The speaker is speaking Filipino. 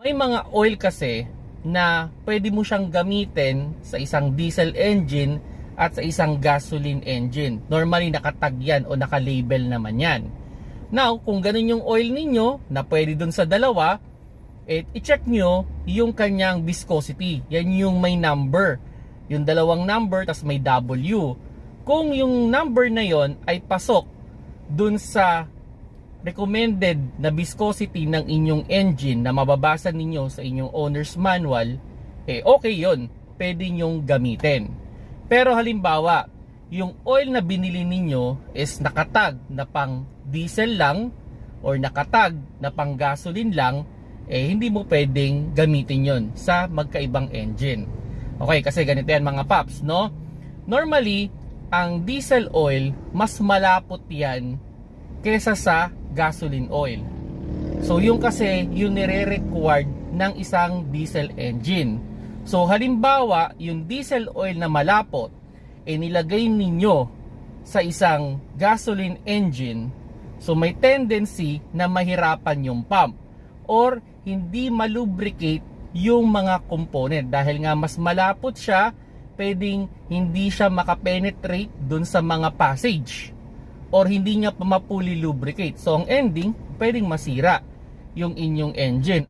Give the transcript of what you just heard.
May mga oil kasi na pwede mo siyang gamitin sa isang diesel engine at sa isang gasoline engine. Normally nakatag yan o nakalabel naman yan. Now, kung ganun yung oil ninyo na pwede dun sa dalawa, eh, i-check nyo yung kanyang viscosity. Yan yung may number. Yung dalawang number, tas may W. Kung yung number na yon ay pasok dun sa recommended na viscosity ng inyong engine na mababasa ninyo sa inyong owner's manual, eh okay yon pwede nyong gamitin. Pero halimbawa, yung oil na binili ninyo is nakatag na pang diesel lang or nakatag na pang gasoline lang, eh hindi mo pwedeng gamitin yon sa magkaibang engine. Okay, kasi ganito yan mga paps, no? Normally, ang diesel oil, mas malapot yan kesa sa gasoline oil. So yung kasi yung nire-required ng isang diesel engine. So halimbawa, yung diesel oil na malapot, eh nilagay ninyo sa isang gasoline engine, so may tendency na mahirapan yung pump or hindi malubricate yung mga component dahil nga mas malapot siya, pwedeng hindi siya makapenetrate dun sa mga passage or hindi niya pa mapuli lubricate. So ang ending, pwedeng masira yung inyong engine.